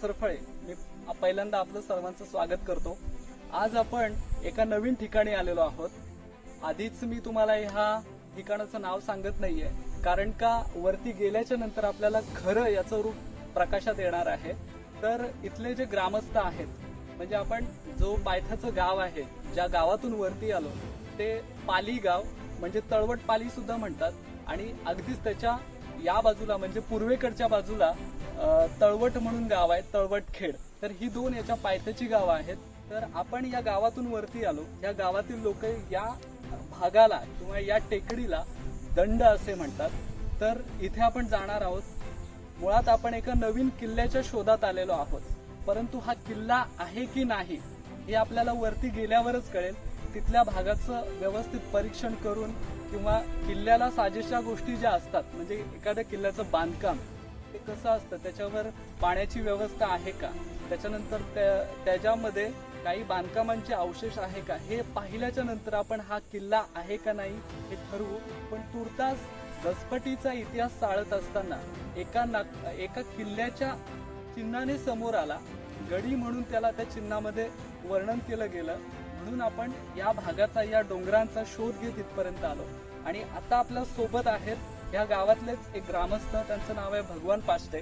सरफळे. मी पहिल्यांदा आपलं सर्वांचं स्वागत करतो. आज आपण एका नवीन ठिकाणी आलेलो आहोत. आधीच मी तुम्हाला ह्या ठिकाणाचं नाव सांगत नाहीये. कारण का वरती गेल्याच्यानंतर आपल्याला खरं याचं रूप प्रकाशात येणार आहे. तर इथले जे ग्रामस्थ आहेत म्हणजे आपण जो पायथ्याचं गाव आहे ज्या गावातून वरती आलो ते पाली गाव म्हणजे तळवट पाली सुद्धा म्हणतात. आणि अगदीच त्याच्या या बाजूला म्हणजे पूर्वेकडच्या बाजूला तळवट म्हणून गाव आहे तळवट खेड. तर ही दोन याच्या पायथ्याची गावं आहेत. तर आपण या गावातून वरती आलो. या गावातील लोक या भागाला किंवा या टेकडीला दंड असे म्हणतात. तर इथे आपण जाणार आहोत. मुळात आपण एका नवीन किल्ल्याच्या शोधात आलेलो आहोत. परंतु हा किल्ला आहे की नाही हे आपल्याला वरती गेल्यावरच कळेल. तिथल्या भागाचं व्यवस्थित परीक्षण करून किंवा किल्ल्याला साजेशा गोष्टी ज्या असतात म्हणजे एखाद्या किल्ल्याचं बांधकाम ते कसं असतं? त्याच्यावर पाण्याची व्यवस्था आहे का? त्याच्यानंतर त्या- त्याच्यामध्ये काही बांधकामांचे अवशेष आहे का? हे पाहिल्याच्या नंतर आपण हा किल्ला आहे का नाही हे ठरवू. पण तुर्तास दसपटीचा इतिहास चाळत असताना एका नाक एका किल्ल्याच्या चिन्हाने समोर आला. गडी म्हणून त्याला त्या चिन्हामध्ये वर्णन केलं गेलं. म्हणून आपण या भागाचा या डोंगरांचा शोध घेत इथपर्यंत आलो. आणि आता आपल्यासोबत आहेत या गावातलेच एक ग्रामस्थ त्यांचं नाव आहे भगवान पाष्टे.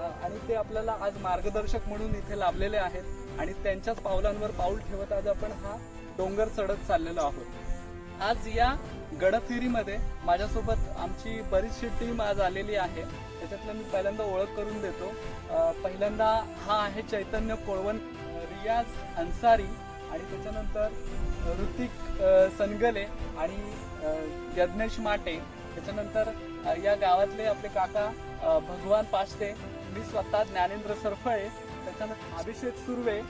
आणि ते आपल्याला आज मार्गदर्शक म्हणून इथे लाभलेले आहेत. आणि त्यांच्याच पावलांवर पाऊल ठेवत आज आपण हा डोंगर चढत चाललेलो आहोत. आज या गडफिरीमध्ये माझ्यासोबत आमची बरीचशी टीम आज आलेली आहे. त्याच्यातलं मी पहिल्यांदा ओळख करून देतो. पहिल्यांदा हा आहे चैतन्य कोळवण रियाज अन्सारी आणि त्याच्यानंतर ऋतिक अं, सनगले आणि यज्ञेश माटे. त्याच्यानंतर या गावातले आपले काका भगवान पाचते मी स्वतः ज्ञानेंद्र सरफळे त्याच्यानंतर अभिषेक सुर्वे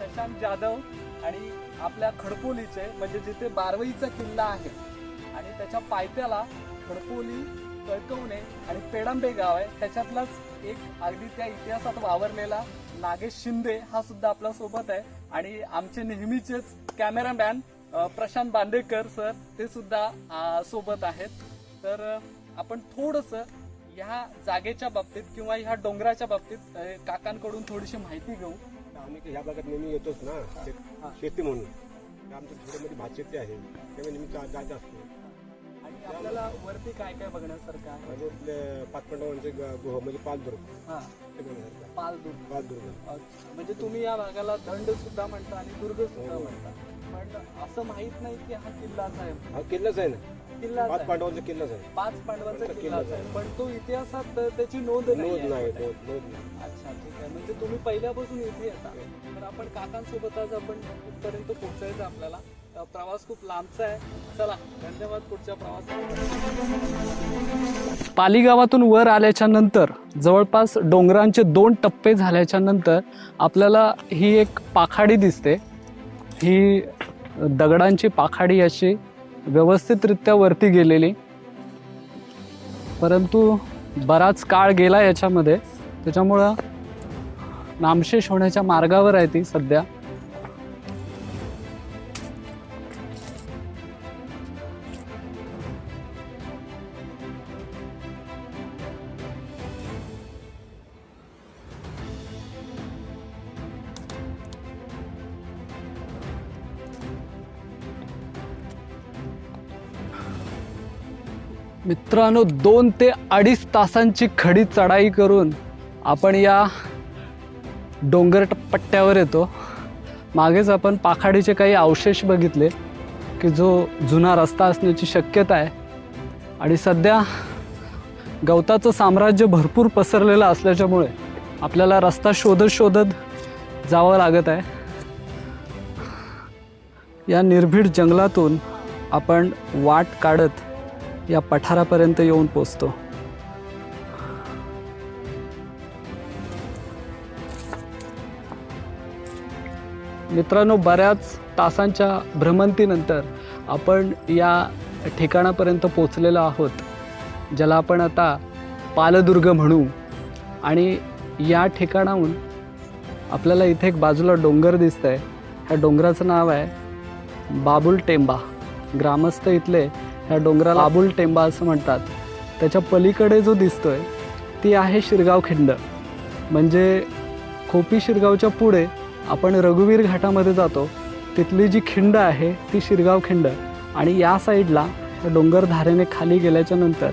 शशांक जाधव आणि आपल्या खडपोलीचे म्हणजे जिथे बारवईचा किल्ला आहे. आणि त्याच्या पायथ्याला खडपोली कळकवणे आणि पेडांबे गाव आहे. त्याच्यातलाच एक अगदी त्या इतिहासात वावरलेला नागेश शिंदे हा सुद्धा आपल्यासोबत आहे. आणि आमचे नेहमीचेच कॅमेरामॅन प्रशांत बांदेकर सर ते सुद्धा सोबत आहेत. तर आपण थोडस ह्या जागेच्या बाबतीत किंवा ह्या डोंगराच्या बाबतीत काकांकडून थोडीशी माहिती घेऊ. आम्ही ह्या भागात नेहमी येतोच ना. शेती म्हणून. आमच्या खेड्यामध्ये भात शेती आहे. त्यामुळे नेहमी जात असतो. आणि आपल्याला वरती काय काय बघण्यासारखं आहे? म्हणजे आपले पाच पांडवांचे ग- गुह म्हणजे हा. पालदुर्ग. पाचदुर्ग अच्छा. म्हणजे तुम्ही या भागाला दंड सुद्धा म्हणता आणि दुर्ग सुद्धा हो. म्हणता. पण असं माहीत नाही की हा किल्लाच आहे. हा किल्लाच आहे ना? किल्लाच पाच आहे. पांडवांचा किल्लाच आहे. पाच पांडवांचा किल्लाच आहे. पण तो इतिहासात त्याची नोंद नोंद. नाही नोंद नोंद नाही. अच्छा ठीक आहे. म्हणजे तुम्ही पहिल्यापासून इथे येता. तर आपण काकांसोबत आज आपण इथपर्यंत पोहोचायचं आपल्याला. अ, प्रवास खूप लांबचा आहे. चला धन्यवाद पुढच्या प्रवासात पाली गावातून वर आल्याच्यानंतर जवळपास डोंगरांचे दोन टप्पे झाल्याच्यानंतर आपल्याला ही एक पाखाडी दिसते. ही दगडांची पाखाडी अशी व्यवस्थितरित्या वरती गेलेली. परंतु बराच काळ गेला याच्यामध्ये. त्याच्यामुळं नामशेष होण्याच्या मार्गावर आहे ती सध्या. मित्रांनो दोन ते अडीच तासांची खडी चढाई करून आपण या डोंगर ट- पट्ट्यावर येतो. मागेच आपण पाखाडीचे काही अवशेष बघितले की जो जुना रस्ता असण्याची शक्यता आहे. आणि सध्या गवताचं साम्राज्य भरपूर पसरलेलं असल्याच्यामुळे आपल्याला रस्ता शोधत शोधत जावं लागत आहे. या निर्भीड जंगलातून आपण वाट काढत या पठारापर्यंत येऊन पोचतो. मित्रांनो बऱ्याच तासांच्या भ्रमंतीनंतर आपण या ठिकाणापर्यंत पोचलेलो आहोत ज्याला आपण आता पालदुर्ग म्हणू. आणि या ठिकाणाहून आपल्याला इथे एक बाजूला डोंगर दिसतं आहे ह्या डोंगराचं नाव आहे बाबुल टेंबा. ग्रामस्थ इथले ह्या डोंगराला आबुल टेंबा असं म्हणतात. त्याच्या पलीकडे जो दिसतोय ती आहे शिरगाव खिंड. म्हणजे खोपी शिरगावच्या पुढे आपण रघुवीर घाटामध्ये जातो तिथली जी खिंड आहे ती शिरगाव खिंड. आणि या साईडला या डोंगर धारेने खाली गेल्याच्यानंतर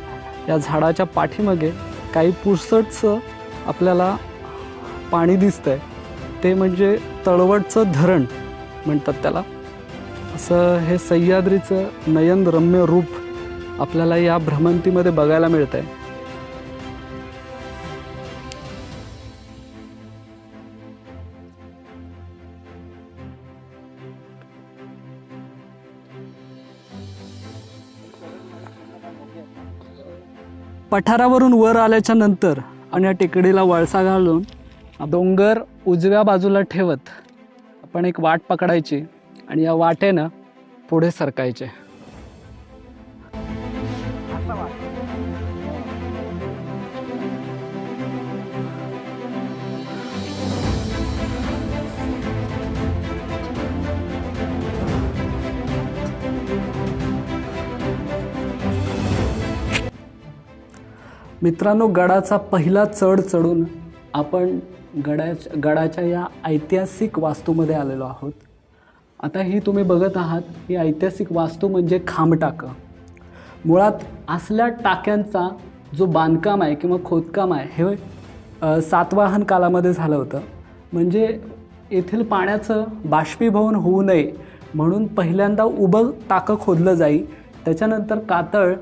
या झाडाच्या पाठीमागे काही पुसटचं आपल्याला पाणी दिसतंय. ते म्हणजे तळवटचं धरण म्हणतात त्याला. असं हे सह्याद्रीचं नयनरम्य रूप आपल्याला या भ्रमंतीमध्ये बघायला मिळतंय. पठारावरून वर आल्याच्यानंतर आणि या टेकडीला वळसा घालून डोंगर उजव्या बाजूला ठेवत आपण एक वाट पकडायची. आणि या वाटेनं पुढे सरकायचे. मित्रांनो गडाचा पहिला चढ चढून आपण गडाच्या गडाच्या या ऐतिहासिक वास्तूमध्ये आलेलो आहोत. आता ही तुम्ही बघत आहात ही ऐतिहासिक वास्तू म्हणजे खांबटाकं मुळात असल्या टाक्यांचा जो बांधकाम आहे किंवा खोदकाम आहे हे सातवाहन कालामध्ये झालं होतं. म्हणजे येथील पाण्याचं बाष्पीभवन होऊ नये म्हणून पहिल्यांदा उभं टाकं खोदलं जाई त्याच्यानंतर कातळ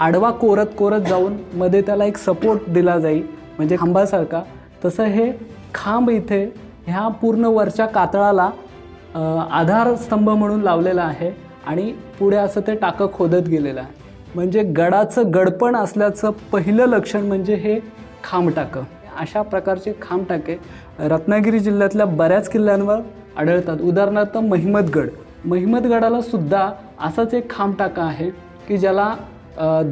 आडवा कोरत कोरत जाऊन मध्ये त्याला एक सपोर्ट दिला जाई म्हणजे खांबासारखा. तसं हे खांब इथे ह्या पूर्ण वरच्या कातळाला आधारस्तंभ म्हणून लावलेला आहे आणि पुढे असं ते टाकं खोदत गेलेलं आहे. म्हणजे गडाचं गडपण असल्याचं पहिलं लक्षण म्हणजे हे खांबटाकं अशा प्रकारचे खांबटाके रत्नागिरी जिल्ह्यातल्या बऱ्याच किल्ल्यांवर आढळतात. उदाहरणार्थ महिमतगड महिमतगडाला सुद्धा असाच एक खांबटाका आहे की ज्याला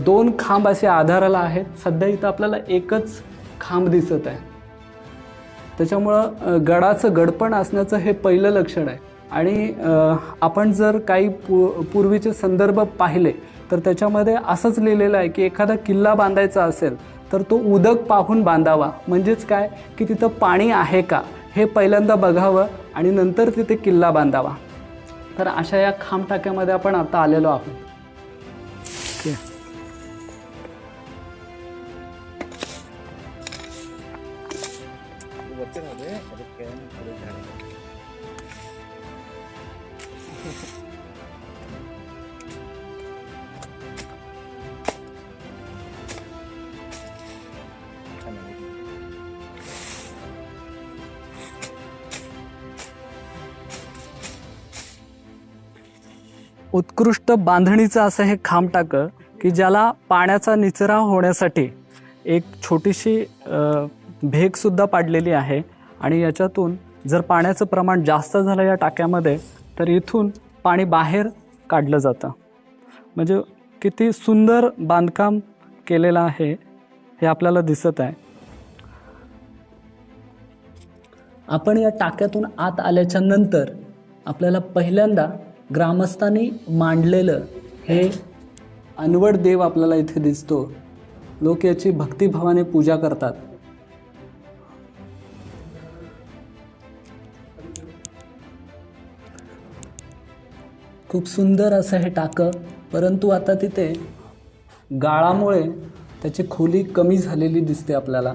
दोन खांब असे आधाराला आहेत. सध्या इथं आपल्याला एकच खांब दिसत आहे. त्याच्यामुळं गडाचं गडपण असण्याचं हे पहिलं लक्षण आहे. आणि आपण जर काही पू पूर्वीचे संदर्भ पाहिले तर त्याच्यामध्ये असंच लिहिलेलं आहे की एखादा किल्ला बांधायचा असेल तर तो उदक पाहून बांधावा. म्हणजेच काय? की तिथं पाणी आहे का? हे पहिल्यांदा बघावं आणि नंतर तिथे किल्ला बांधावा. तर अशा या खांब टाक्यामध्ये आपण आता आलेलो आहोत. उत्कृष्ट बांधणीचं असं हे खांब टाकं की ज्याला पाण्याचा निचरा होण्यासाठी एक छोटीशी भेगसुद्धा पाडलेली आहे. आणि याच्यातून जर पाण्याचं प्रमाण जास्त झालं या टाक्यामध्ये तर इथून पाणी बाहेर काढलं जातं. म्हणजे किती सुंदर बांधकाम केलेलं आहे हे आपल्याला दिसत आहे. आपण या टाक्यातून आत आल्याच्यानंतर आपल्याला पहिल्यांदा ग्रामस्थांनी मांडलेलं हे अनवड देव आपल्याला इथे दिसतो. लोक याची भक्तिभावाने पूजा करतात. खूप सुंदर असं हे टाकं. परंतु आता तिथे गाळामुळे त्याची खोली कमी झालेली दिसते आपल्याला.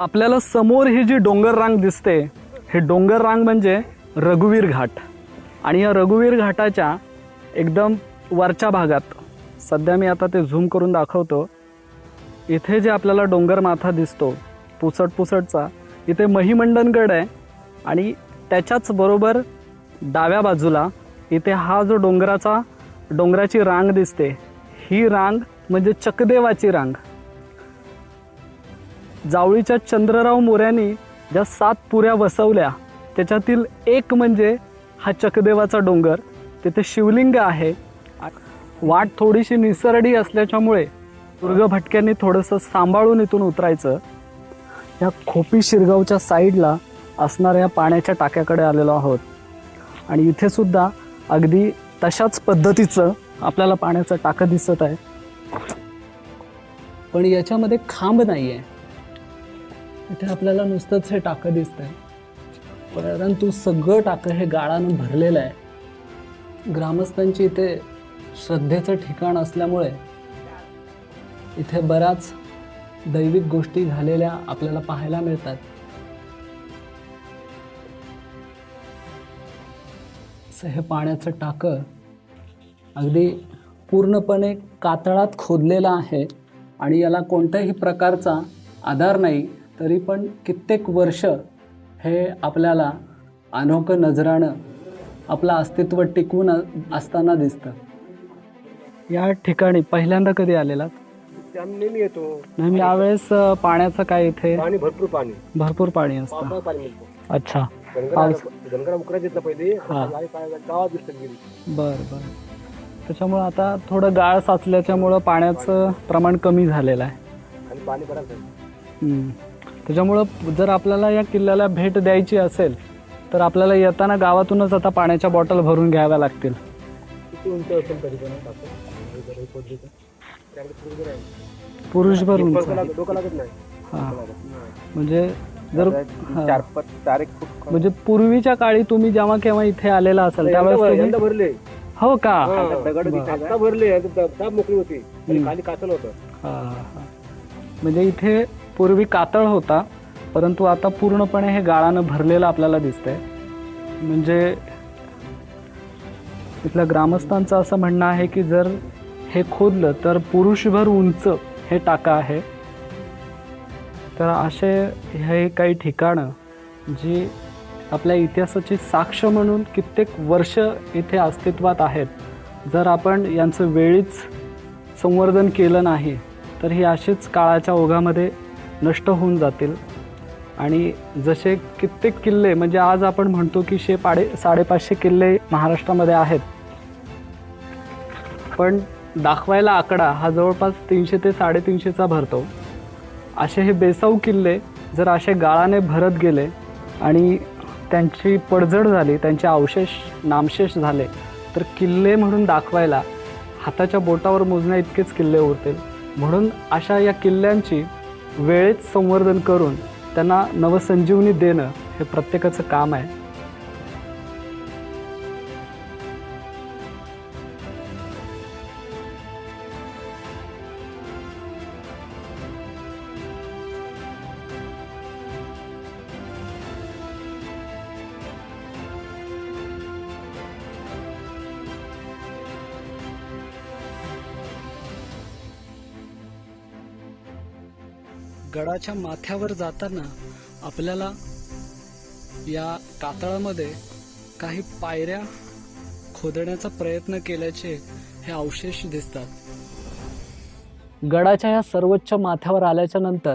आपल्याला समोर ही जी डोंगर रांग दिसते हे डोंगर रांग म्हणजे रघुवीर घाट. आणि या रघुवीर घाटाच्या एकदम वरच्या भागात सध्या मी आता ते झूम करून दाखवतो इथे जे आपल्याला डोंगर माथा दिसतो पुसट पुसटचा इथे महिमंडनगड आहे आणि त्याच्याच बरोबर डाव्या बाजूला इथे हा जो डोंगराचा डोंगराची रांग दिसते ही रांग म्हणजे चकदेवाची रांग. जावळीच्या चंद्रराव मोऱ्यांनी ज्या सात पुऱ्या वसवल्या त्याच्यातील एक म्हणजे हा चकदेवाचा डोंगर. तिथे शिवलिंग आहे. वाट थोडीशी निसरडी असल्याच्यामुळे दुर्ग भटक्यांनी थोडंसं सांभाळून इथून उतरायचं. या खोपी शिरगावच्या साईडला असणाऱ्या पाण्याच्या टाक्याकडे आलेलो आहोत. आणि इथे सुद्धा अगदी तशाच पद्धतीचं आपल्याला पाण्याचं टाकं दिसत आहे. पण याच्यामध्ये खांब नाही आहे इथे आपल्याला नुसतंच हे टाकं दिसत आहे परंतु सगळं टाकं हे गाळानं भरलेलं आहे. ग्रामस्थांची इथे श्रद्धेचं ठिकाण असल्यामुळे इथे बऱ्याच दैविक गोष्टी झालेल्या आपल्याला पाहायला मिळतात. असं हे पाण्याचं टाकं अगदी पूर्णपणे कातळात खोदलेलं आहे आणि याला कोणत्याही प्रकारचा आधार नाही. तरी पण कित्येक वर्ष हे आपल्याला अनोखं नजरानं आपलं अस्तित्व टिकवून असताना दिसतं. या ठिकाणी पहिल्यांदा कधी आलेला? नेहमी येतो. नाही यावेळेस पाण्याचं काय इथे? पाणी भरपूर पाणी. भरपूर पाणी असतं. अच्छा. हा. बरं बरं. त्याच्यामुळं आता थोडं गाळ साचल्याच्यामुळं पाण्याचं प्रमाण कमी झालेलं आहे. आणि पाणी हम्म. त्याच्यामुळं जर आपल्याला या किल्ल्याला भेट द्यायची असेल तर आपल्याला येताना गावातूनच आता पाण्याच्या बॉटल भरून घ्याव्या लागतील. उंच असेल तरी पण हे लागत नाही. म्हणजे जर. चार पाच चार एक फूट म्हणजे पूर्वीच्या काळी तुम्ही जेव्हा केव्हा इथे आलेला असाल त्यावेळेस यंदा- तुम्ही यंदा भरले. हो का. आता भरले आता द- दाब मोकळी होती. खाली हा, हा. म्हणजे इथे पूर्वी कातळ होता परंतु आता पूर्णपणे हे गाळानं भरलेलं आपल्याला दिसतंय. म्हणजे इथल्या ग्रामस्थांचं असं म्हणणं आहे की जर हे खोदलं तर पुरुषभर उंच हे टाका आहे. तर असे हे काही ठिकाणं जी आपल्या इतिहासाची साक्ष म्हणून कित्येक वर्ष इथे अस्तित्वात आहेत. जर आपण यांचं वेळीच संवर्धन केलं नाही तर ही अशीच काळाच्या ओघामध्ये नष्ट होऊन जातील. आणि जसे कित्येक किल्ले म्हणजे आज आपण म्हणतो की शे पाडे साडेपाचशे किल्ले महाराष्ट्रामध्ये आहेत. पण दाखवायला आकडा हा जवळपास तीनशे ते साडेतीनशेचा भरतो. असे हे बेसाऊ किल्ले जर असे गाळाने भरत गेले आणि त्यांची पडझड झाली त्यांचे अवशेष नामशेष झाले तर किल्ले म्हणून दाखवायला हाताच्या बोटावर मोजण्या इतकेच किल्ले उरतील. म्हणून अशा या किल्ल्यांची वेळेत संवर्धन करून त्यांना नवसंजीवनी देणं हे प्रत्येकाचं काम आहे. पर्वताच्या माथ्यावर जाताना आपल्याला या कातळामध्ये काही पायऱ्या खोदण्याचा प्रयत्न केल्याचे हे अवशेष दिसतात. गडाच्या या सर्वोच्च माथ्यावर आल्याच्यानंतर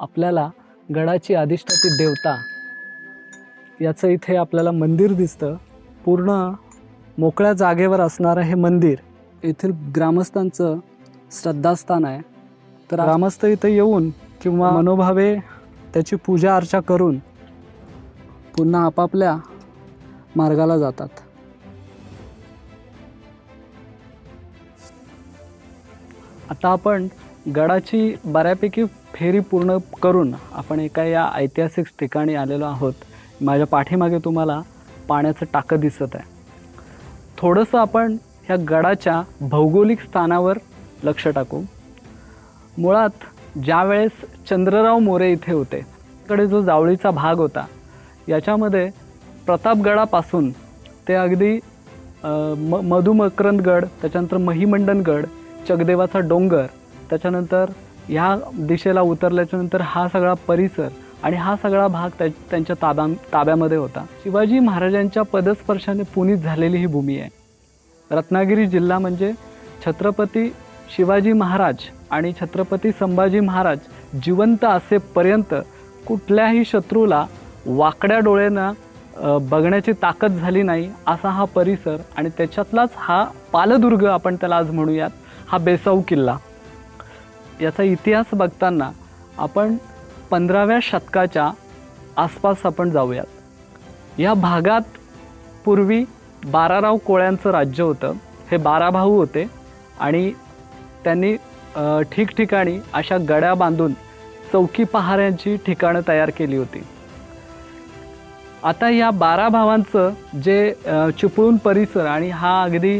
आपल्याला गडाची अधिष्ठाती देवता याचं इथे आपल्याला मंदिर दिसतं. पूर्ण मोकळ्या जागेवर असणारं हे मंदिर येथील ग्रामस्थांचं श्रद्धास्थान आहे. तर ग्रामस्थ इथं येऊन किंवा मनोभावे त्याची पूजा अर्चा करून पुन्हा आपापल्या मार्गाला जातात. आता आपण गडाची बऱ्यापैकी फेरी पूर्ण करून आपण एका या ऐतिहासिक ठिकाणी आलेलो आहोत. माझ्या पाठीमागे तुम्हाला पाण्याचं टाकं दिसत आहे. थोडंसं आपण ह्या गडाच्या भौगोलिक स्थानावर लक्ष टाकू. मुळात ज्यावेळेस चंद्रराव मोरे इथे होते कडे जो जावळीचा भाग होता याच्यामध्ये प्रतापगडापासून ते अगदी म मधुमकरंदगड त्याच्यानंतर महिमंडनगड चगदेवाचा डोंगर त्याच्यानंतर ह्या दिशेला उतरल्याच्यानंतर हा सगळा परिसर आणि हा सगळा भाग त्या त्यांच्या ताब्या ताब्यामध्ये होता. शिवाजी महाराजांच्या पदस्पर्शाने पुनीत झालेली ही भूमी आहे. रत्नागिरी जिल्हा म्हणजे छत्रपती शिवाजी महाराज आणि छत्रपती संभाजी महाराज जिवंत असेपर्यंत कुठल्याही शत्रूला वाकड्या डोळ्यानं बघण्याची ताकद झाली नाही असा हा परिसर आणि त्याच्यातलाच हा पालदुर्ग आपण त्याला आज म्हणूयात हा बेसाऊ किल्ला. याचा इतिहास बघताना आपण पंधराव्या शतकाच्या आसपास आपण जाऊयात. या भागात पूर्वी बाराराव कोळ्यांचं राज्य होतं. हे बारा भाऊ होते आणि त्यांनी ठिकठिकाणी अशा गड्या बांधून चौकी पहाऱ्यांची ठिकाणं तयार केली होती. आता या बारा भावांचं जे चिपळूण परिसर आणि हा अगदी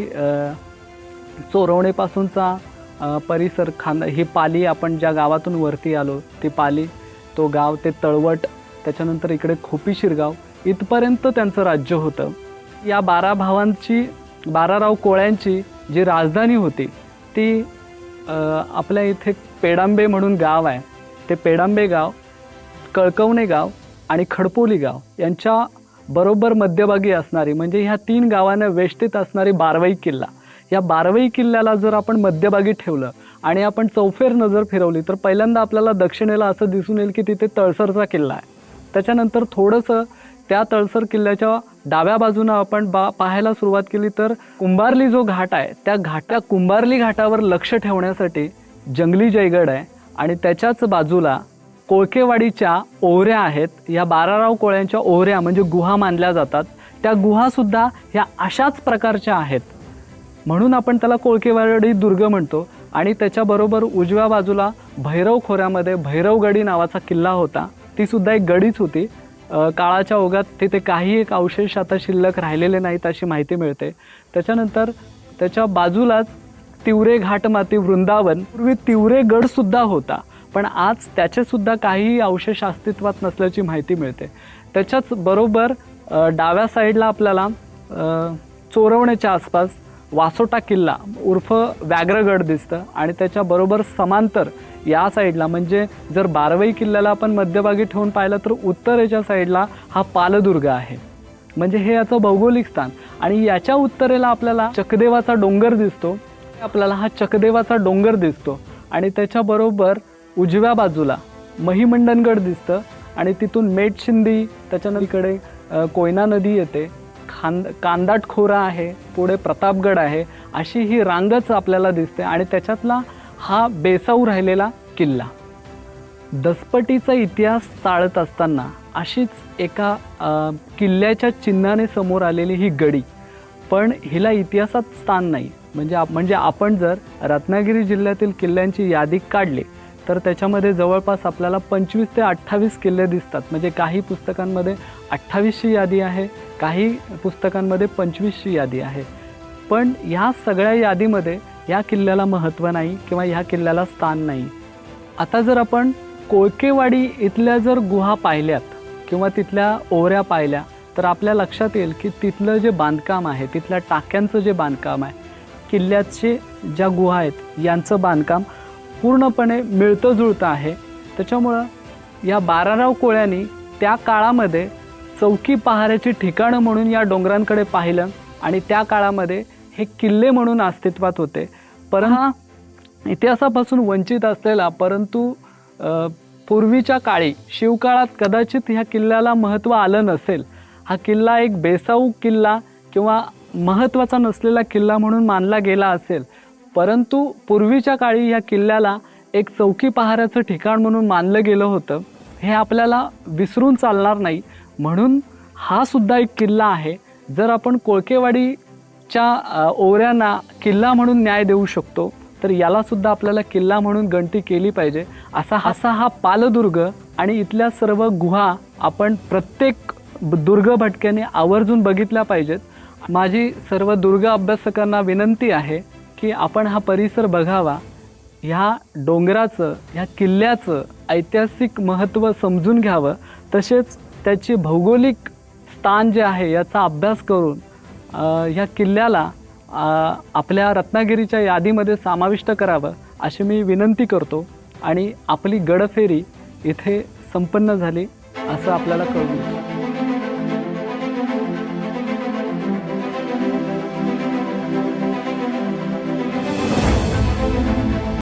चोरवणेपासूनचा परिसर खांदा ही पाली आपण ज्या गावातून वरती आलो ती पाली तो गाव ते तळवट त्याच्यानंतर इकडे खोपी शिरगाव इथपर्यंत त्यांचं राज्य होतं. या बारा भावांची बाराराव कोळ्यांची जी राजधानी होती ती आपल्या इथे पेडांबे म्हणून गाव आहे. ते पेडांबे गाव कळकवणे गाव आणि खडपोली गाव यांच्या बरोबर मध्यभागी असणारी म्हणजे ह्या तीन गावांना वेष्टीत असणारी बारवई किल्ला. या बारवई किल्ल्याला जर आपण मध्यभागी ठेवलं आणि आपण चौफेर नजर फिरवली तर पहिल्यांदा आपल्याला दक्षिणेला असं दिसून येईल की तिथे तळसरचा किल्ला आहे. त्याच्यानंतर थोडंसं त्या तळसर किल्ल्याच्या डाव्या बाजूनं आपण बा पाहायला सुरुवात केली तर कुंभारली जो घाट आहे त्या घाटा कुंभारली घाटावर लक्ष ठेवण्यासाठी जंगली जयगड आहे आणि त्याच्याच बाजूला कोळकेवाडीच्या ओहऱ्या आहेत. या बाराराव कोळ्यांच्या ओहऱ्या म्हणजे गुहा मानल्या जातात. त्या गुहासुद्धा ह्या अशाच प्रकारच्या आहेत. म्हणून आपण त्याला कोळकेवाडी दुर्ग म्हणतो आणि त्याच्याबरोबर उजव्या बाजूला भैरव खोऱ्यामध्ये भैरवगडी नावाचा किल्ला होता. ती सुद्धा एक गडीच होती. काळाच्या ओघात तिथे काही एक अवशेष आता शिल्लक राहिलेले नाहीत अशी माहिती मिळते. त्याच्यानंतर त्याच्या बाजूलाच तिवरे घाटमाती वृंदावन पूर्वी तिवरे गडसुद्धा होता पण आज त्याचेसुद्धा काही अवशेष अस्तित्वात नसल्याची माहिती मिळते. त्याच्याच बरोबर डाव्या साईडला आपल्याला चोरवण्याच्या आसपास वासोटा किल्ला उर्फ व्याघ्रगड दिसतं आणि त्याच्याबरोबर समांतर या साईडला म्हणजे जर बारवई किल्ल्याला आपण मध्यभागी ठेवून पाहिलं तर उत्तरेच्या साईडला हा पालदुर्ग आहे. म्हणजे हे याचं भौगोलिक स्थान. आणि याच्या उत्तरेला आपल्याला चकदेवाचा डोंगर दिसतो. आपल्याला हा चकदेवाचा डोंगर दिसतो. आणि त्याच्याबरोबर उजव्या बाजूला महिमंडनगड दिसतं. आणि तिथून मेटशिंदी त्याच्यानंतर इकडे कोयना नदी येते. खांद कांदाट खोरा आहे पुढे प्रतापगड आहे अशी ही रांगच आपल्याला दिसते आणि त्याच्यातला हा बेसाऊ राहिलेला किल्ला. दसपटीचा इतिहास चाळत असताना अशीच एका किल्ल्याच्या चिन्हाने समोर आलेली ही गडी. पण हिला इतिहासात स्थान नाही. म्हणजे आप- म्हणजे आपण जर रत्नागिरी जिल्ह्यातील किल्ल्यांची यादी काढली तर त्याच्यामध्ये जवळपास आपल्याला पंचवीस ते अठ्ठावीस किल्ले दिसतात. म्हणजे काही पुस्तकांमध्ये अठ्ठावीसची यादी आहे काही पुस्तकांमध्ये पंचवीसची यादी आहे. पण ह्या सगळ्या यादीमध्ये या किल्ल्याला महत्त्व नाही किंवा ह्या किल्ल्याला स्थान नाही. आता जर आपण कोळकेवाडी इथल्या जर गुहा पाहिल्यात किंवा तिथल्या ओऱ्या पाहिल्या तर आपल्या लक्षात येईल की तिथलं जे बांधकाम आहे तिथल्या टाक्यांचं जे बांधकाम आहे किल्ल्याचे ज्या गुहा आहेत यांचं बांधकाम पूर्णपणे मिळतं जुळतं आहे. त्याच्यामुळं या बाराराव कोळ्यांनी त्या काळामध्ये चौकी पहाऱ्याची ठिकाणं म्हणून या डोंगरांकडे पाहिलं आणि त्या काळामध्ये हे किल्ले म्हणून अस्तित्वात होते. परंतु इतिहासापासून वंचित असलेला परंतु पूर्वीच्या काळी शिवकाळात कदाचित ह्या किल्ल्याला महत्त्व आलं नसेल. हा किल्ला एक बेसाऊ किल्ला किंवा महत्त्वाचा नसलेला किल्ला म्हणून मानला गेला असेल. परंतु पूर्वीच्या काळी ह्या किल्ल्याला एक चौकी पहाराचं ठिकाण म्हणून मानलं गेलं होतं. हे आपल्याला विसरून चालणार नाही. म्हणून हा सुद्धा एक किल्ला आहे. जर आपण कोळकेवाडीच्या ओऱ्यांना किल्ला म्हणून न्याय देऊ शकतो तर याला सुद्धा आपल्याला किल्ला म्हणून गणती केली पाहिजे. असा असा हा पालदुर्ग आणि इथल्या सर्व गुहा आपण प्रत्येक दुर्ग भटक्याने आवर्जून बघितल्या पाहिजेत. माझी सर्व दुर्ग अभ्यासकांना विनंती आहे की आपण हा परिसर बघावा. ह्या डोंगराचं ह्या किल्ल्याचं ऐतिहासिक महत्त्व समजून घ्यावं. तसेच त्याची भौगोलिक स्थान जे आहे याचा अभ्यास करून ह्या किल्ल्याला आपल्या रत्नागिरीच्या यादीमध्ये समाविष्ट करावं अशी मी विनंती करतो. आणि आपली गडफेरी इथे संपन्न झाली असं आपल्याला कळून येतं.